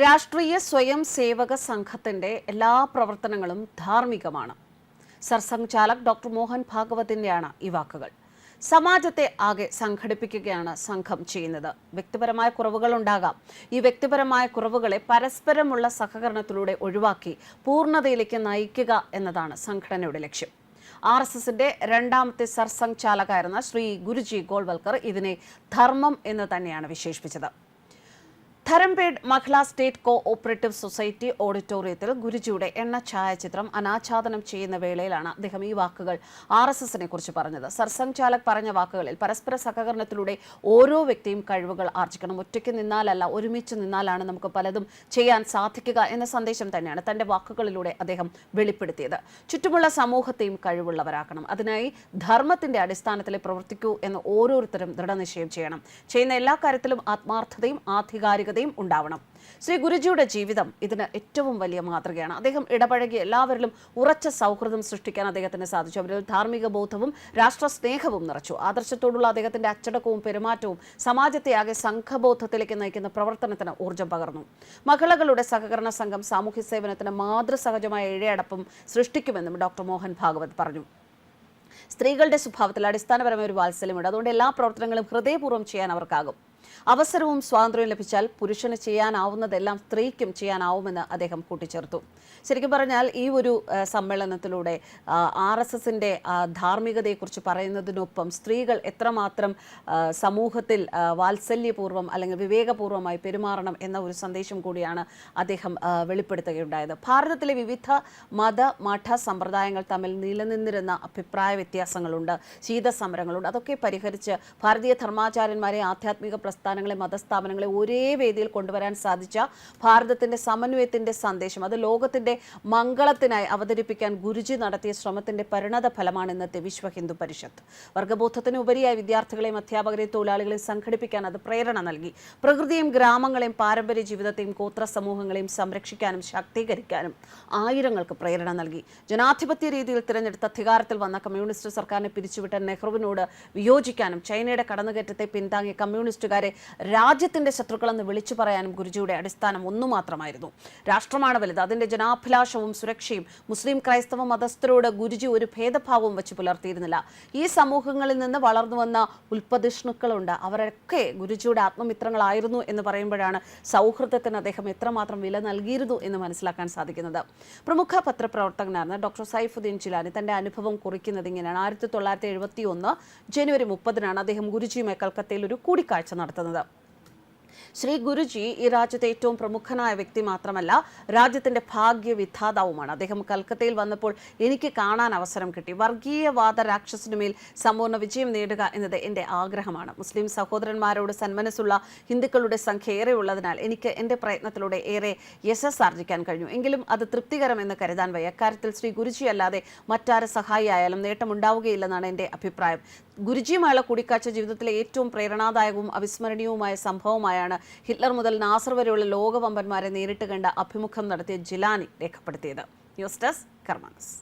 രാഷ്ട്രീയ സ്വയം സേവക സംഘത്തിന്റെ എല്ലാ പ്രവർത്തനങ്ങളും ധാർമ്മികമാണ്. സർസംഘ് ചാലക് ഡോക്ടർ മോഹൻ ഭാഗവതിന്റെയാണ് ഈ വാക്കുകൾ. സമാജത്തെ ആകെ സംഘടിപ്പിക്കുകയാണ് സംഘം ചെയ്യുന്നത്. വ്യക്തിപരമായ കുറവുകൾ ഉണ്ടാകാം. ഈ വ്യക്തിപരമായ കുറവുകളെ പരസ്പരമുള്ള സഹകരണത്തിലൂടെ ഒഴിവാക്കി പൂർണതയിലേക്ക് നയിക്കുക എന്നതാണ് സംഘടനയുടെ ലക്ഷ്യം. ആർ എസ് എസിന്റെ രണ്ടാമത്തെ സർസംഘ് ചാലകായിരുന്ന ശ്രീ ഗുരുജി ഗോൾവൽക്കർ ഇതിനെ ധർമ്മം എന്ന് തന്നെയാണ് വിശേഷിപ്പിച്ചത്. Dharampeth Mahila state cooperative society ഓഡിറ്റോറിയത്തിൽ ഗുരുജിയുടെ എണ്ണ ഛായാചിത്രം അനാച്ഛാദനം ചെയ്യുന്ന വേളയിലാണ് അദ്ദേഹം ഈ വാക്കുകൾ ആർ എസ് എസിനെ കുറിച്ച് പറഞ്ഞത്. സർസംഘ് ചാലക് പറഞ്ഞ വാക്കുകളിൽ പരസ്പര സഹകരണത്തിലൂടെ ഓരോ വ്യക്തിയും കഴിവുകൾ ആർജിക്കണം ഒറ്റയ്ക്ക് നിന്നാലല്ല ഒരുമിച്ച് നിന്നാലാണ് നമുക്ക് പലതും ചെയ്യാൻ സാധിക്കുക എന്ന സന്ദേശം തന്നെയാണ് തന്റെ വാക്കുകളിലൂടെ അദ്ദേഹം വെളിപ്പെടുത്തിയത്. ചുറ്റുമുള്ള സമൂഹത്തെയും കഴിവുള്ളവരാക്കണം. അതിനായി ധർമ്മത്തിന്റെ അടിസ്ഥാനത്തിൽ പ്രവർത്തിക്കൂ എന്ന് ഓരോരുത്തരും ദൃഢനിശ്ചയം ചെയ്യണം. ചെയ്യുന്ന എല്ലാ കാര്യത്തിലും ആത്മാർത്ഥതയും ആധികാരികതയും ഉണ്ടാവണം. ശ്രീ ഗുരുജിയുടെ ജീവിതം ഇതിന് ഏറ്റവും വലിയ മാതൃകയാണ്. അദ്ദേഹം ഇടപഴകി എല്ലാവരിലും ഉറച്ച സൗഹൃദം സൃഷ്ടിക്കാൻ അദ്ദേഹത്തിന് സാധിച്ചു. അവരിൽ ധാർമ്മിക ബോധവും രാഷ്ട്ര സ്നേഹവും നിറച്ചു. ആദർശത്തോടുള്ള അദ്ദേഹത്തിന്റെ അച്ചടക്കവും പെരുമാറ്റവും സമാജത്തെ ആകെ സംഘബോധത്തിലേക്ക് നയിക്കുന്ന പ്രവർത്തനത്തിന് ഊർജം പകർന്നു. മഹിളകളുടെ സഹകരണ സംഘം സാമൂഹ്യ സേവനത്തിന് മാതൃസഹജമായ ഇഴയടപ്പം സൃഷ്ടിക്കുമെന്നും ഡോക്ടർ മോഹൻ ഭാഗവത് പറഞ്ഞു. സ്ത്രീകളുടെ സ്വഭാവത്തിൽ അടിസ്ഥാനപരമായ ഒരു വാത്സല്യമുണ്ട്. അതുകൊണ്ട് എല്ലാ പ്രവർത്തനങ്ങളും ഹൃദയപൂർവം ചെയ്യാൻ അവർക്കാകും. അവസരവും സ്വാതന്ത്ര്യവും ലഭിച്ചാൽ പുരുഷന് ചെയ്യാനാവുന്നതെല്ലാം സ്ത്രീക്കും ചെയ്യാനാവുമെന്ന് അദ്ദേഹം കൂട്ടിച്ചേർത്തു. ശരിക്കും പറഞ്ഞാൽ ഈ ഒരു സമ്മേളനത്തിലൂടെ ആർ എസ് എസിന്റെ ധാർമ്മികതയെക്കുറിച്ച് പറയുന്നതിനൊപ്പം സ്ത്രീകൾ എത്രമാത്രം സമൂഹത്തിൽ വാത്സല്യപൂർവം അല്ലെങ്കിൽ വിവേകപൂർവമായി പെരുമാറണം എന്ന ഒരു സന്ദേശം കൂടിയാണ് അദ്ദേഹം വെളിപ്പെടുത്തുകയുണ്ടായത്. ഭാരതത്തിലെ വിവിധ മത മഠ സമ്പ്രദായങ്ങൾ തമ്മിൽ നിലനിന്നിരുന്ന അഭിപ്രായ വ്യത്യാസങ്ങളുണ്ട് ശീതസമരങ്ങളുണ്ട്. അതൊക്കെ പരിഹരിച്ച് ഭാരതീയ ധർമാചാര്യന്മാരെ ആധ്യാത്മിക പ്രസ്ഥാനങ്ങളെ മതസ്ഥാപനങ്ങളെ ഒരേ വേദിയിൽ കൊണ്ടുവരാൻ സാധിച്ച ഭാരതത്തിന്റെ സമന്വയത്തിന്റെ സന്ദേശം അത് ലോകത്തിന്റെ മംഗളത്തിനായി അവതരിപ്പിക്കാൻ ഗുരുജി നടത്തിയ ശ്രമത്തിന്റെ പരിണത ഫലമാണ് ഇന്നത്തെ വിശ്വ ഹിന്ദു പരിഷത്ത്. വർഗബോധത്തിന് ഉപരിയായി വിദ്യാർത്ഥികളെയും അധ്യാപകരെയും തൊഴിലാളികളെയും സംഘടിപ്പിക്കാൻ അത് പ്രേരണ നൽകി. പ്രകൃതിയും ഗ്രാമങ്ങളെയും പാരമ്പര്യ ജീവിതത്തെയും ഗോത്ര സമൂഹങ്ങളെയും സംരക്ഷിക്കാനും ശാക്തീകരിക്കാനും ആയിരങ്ങൾക്ക് പ്രേരണ നൽകി. ജനാധിപത്യ രീതിയിൽ തിരഞ്ഞെടുത്ത അധികാരത്തിൽ വന്ന കമ്മ്യൂണിസ്റ്റ് സർക്കാരിനെ പിരിച്ചുവിട്ട നെഹ്റുവിനോട് വിയോജിക്കാനും ചൈനയുടെ കടന്നുകയറ്റത്തെ പിന്താങ്ങിയ കമ്മ്യൂണിസ്റ്റുകാരെ രാജ്യത്തിന്റെ ശത്രുക്കളെന്ന് വിളിച്ചു പറയാനും ഗുരുജിയുടെ അടിസ്ഥാനം ഒന്നു മാത്രമായിരുന്നു. രാഷ്ട്രമാണ് വലുത്. അതിന്റെ ജനാഭിലാഷവും സുരക്ഷയും മുസ്ലിം ക്രൈസ്തവ മതസ്ഥരോട് ഗുരുജി ഒരു ഭേദഭാവവും വെച്ച് പുലർത്തിയിരുന്നില്ല. ഈ സമൂഹങ്ങളിൽ നിന്ന് വളർന്നു വന്ന ഉൽപ്പതിഷ്ണുക്കളുണ്ട്. അവരൊക്കെ ഗുരുജിയുടെ ആത്മമിത്രങ്ങളായിരുന്നു എന്ന് പറയുമ്പോഴാണ് സൗഹൃദത്തിന് അദ്ദേഹം എത്രമാത്രം വില നൽകിയിരുന്നു എന്ന് മനസ്സിലാക്കാൻ സാധിക്കുന്നത്. പ്രമുഖ പത്രപ്രവർത്തകനായിരുന്ന ഡോക്ടർ സൈഫുദ്ദീൻ ചിലാനി തന്റെ അനുഭവം കുറിക്കുന്നത് ഇങ്ങനെയാണ്. ആയിരത്തി തൊള്ളായിരത്തി എഴുപത്തി ഒന്ന് ജനുവരി മുപ്പതിനാണ് അദ്ദേഹം ഗുരുജിയുമായി കൽക്കത്തയിൽ ഒരു കൂടിക്കാഴ്ച നടത്തുന്നത് ശ്രീ ഗുരുജി ഈ രാജ്യത്തെ ഏറ്റവും പ്രമുഖനായ വ്യക്തി മാത്രമല്ല രാജ്യത്തിന്റെ ഭാഗ്യവിധാതാവുമാണ്. അദ്ദേഹം കൽക്കത്തയിൽ വന്നപ്പോൾ എനിക്ക് കാണാൻ അവസരം കിട്ടി. വർഗീയവാദ രാക്ഷസിനുമേൽ സമ്പൂർണ വിജയം നേടുക എന്നത് എന്റെ ആഗ്രഹമാണ്. മുസ്ലിം സഹോദരന്മാരോട് സന്മനസ്സുള്ള ഹിന്ദുക്കളുടെ സംഖ്യ ഏറെ ഉള്ളതിനാൽ എനിക്ക് എന്റെ പ്രയത്നത്തിലൂടെ ഏറെ യശസ് ആർജിക്കാൻ കഴിഞ്ഞു. എങ്കിലും അത് തൃപ്തികരമെന്ന് കരുതാൻ വയ്യ. അക്കാര്യത്തിൽ ശ്രീ ഗുരുജി അല്ലാതെ മറ്റാരെ സഹായിയായാലും നേട്ടമുണ്ടാവുകയില്ലെന്നാണ് എന്റെ അഭിപ്രായം. ഗുരുജിയുമായുള്ള കൂടിക്കാഴ്ച ജീവിതത്തിലെ ഏറ്റവും പ്രേരണാദായകവും അവിസ്മരണീയവുമായ സംഭവമായാണ് ഹിറ്റ്ലർ മുതൽ നാസർ വരെയുള്ള ലോകവമ്പന്മാരെ നേരിട്ട് കണ്ട അഭിമുഖം നടത്തിയ ജിലാനി രേഖപ്പെടുത്തിയത്. News desk കർമാനസ്.